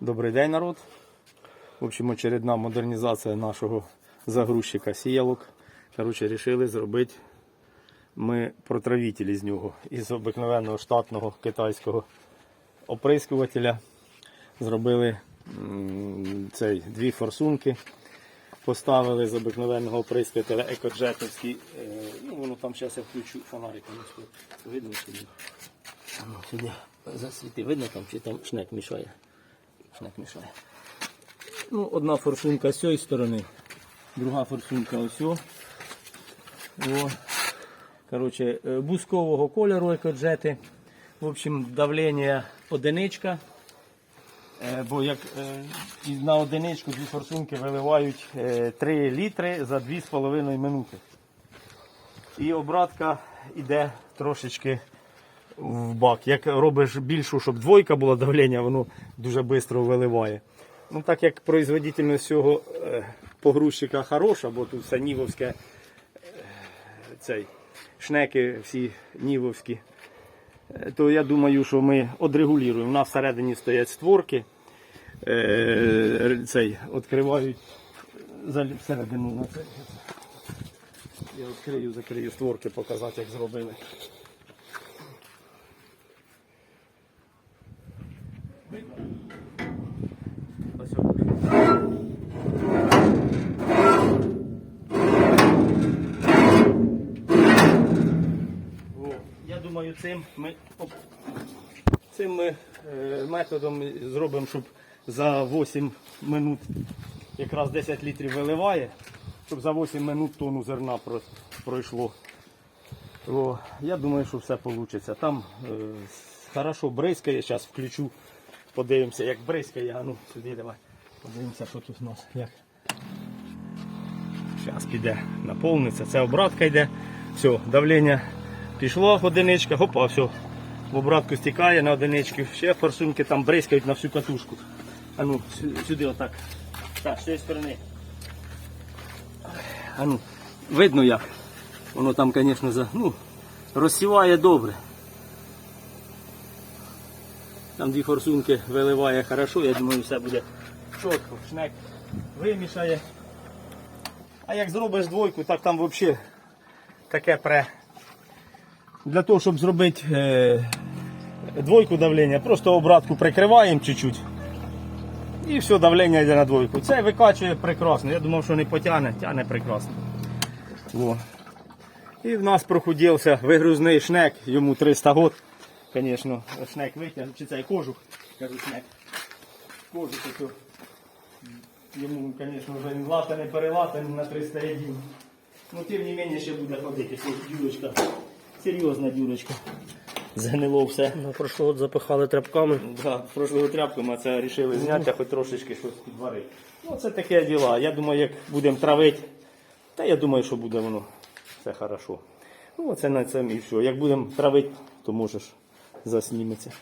Добрий день, народ. В общем, очередна модернізація нашого загрузчика сіялок. Коротше, рішили зробити ми протравителі з нього. Із обикновеного штатного китайського оприскувателя. Зробили цей, дві форсунки. Поставили з обикновеного оприскувателя екоджетовський. Е, ну, воно там зараз я включу тут. Видно сюди. Сюди засвіти. Видно там, чи там шнек мішає. Шнек мішає. Ну, одна форсунка з цієї сторони, друга форсунка ось. о. О. Коротше, е, бускового кольору екоджети. В общем, давлення одиничка. Е, Бо як е, на одиничку дві форсунки виливають е, 3 літри за 2,5 минути. І обратка йде трошечки в бак. Як робиш більшу, щоб двойка була давлення, воно дуже швидко виливає. Ну так як производительність цього е, погрузчика хороша, бо тут все нівовське, е, цей, шнеки всі нівовські, е, то я думаю, що ми одрегулюємо. У нас всередині стоять створки, цей, відкривають всередину. Я відкрию, закрию створки, показати, як зробили. Ось о. О, Я думаю, цим ми, цим ми е, методом зробимо, щоб за 8 минут якраз 10 літрів виливає, щоб за 8 минут тонну зерна про- пройшло. О, я думаю, що все вийде. Там е, хорошо бризкає, зараз включу, подивимося, як бризкає. Ну сюди давай. Подивимося, що тут у нас. Як. Зараз піде, наповниться. Це обратка йде. Все, давлення пішло, одиничка, хопа, все. В обратку стікає на одинички. Ще форсунки там бризкають на всю катушку. А ну, сюди отак. Так, з цієї сторони. А ну, видно як. Воно там, звісно, за, ну, розсіває добре. Там дві форсунки виливає хорошо, я думаю, все буде чітко. Шнек вимішає. А як зробиш двойку, так там взагалі таке пре. Для того, щоб зробити е, двойку давлення, просто обратку прикриваємо чуть-чуть. І все, давлення йде на двойку. Це викачує прекрасно. Я думав, що не потягне, тягне прекрасно. Во. І в нас прохудився вигрузний шнек, йому 300 год. Звісно, шнек витягнув, чи цей кожух, кажу шнек. Кожух ото. Йому, звісно, вже латаний, перелатаний на 300 рядів. Ну, тим не менше ще буде ходити. Ось дюрочка. Серйозна дюрочка. Згнило все. Ну, прошло от запихали тряпками. Да, прошлого тряпками це вирішили зняти, а хоч трошечки щось підварити. Ну, це таке діла. Я думаю, як будемо травити, та я думаю, що буде воно все хорошо. Ну, оце на цьому і все. Як будемо травити, то можеш засніметься.